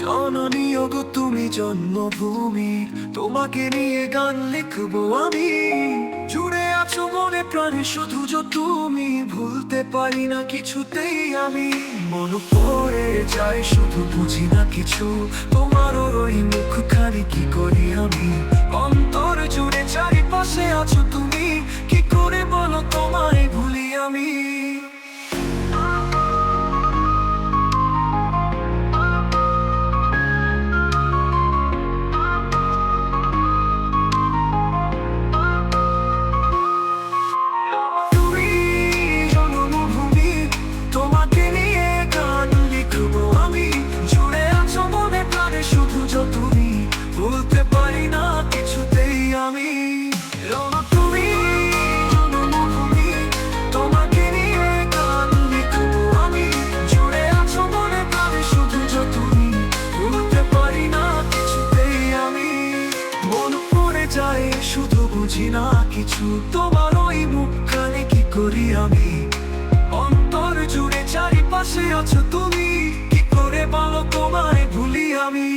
জননীয় গো তুমি জন্মভূমি। তোমাকে নিয়ে গান লিখব আমি। মনে প্রাণে শুধু তুমি ভুলতে পারি না কিছুতেই আমি। মন পড়ে যায়, শুধু বুঝি না কিছু। তোমার ওই মুখখানি কি করি আমি? কিছু তোমার ওই মুখখানে কি করি আমি? অন্তর জুড়ে চারিপাশে আছো তুমি। কি করে বলো তোমায় ভুলি আমি?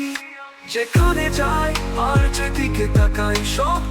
যেখানে যাই আর যেদিকে তাকাই সব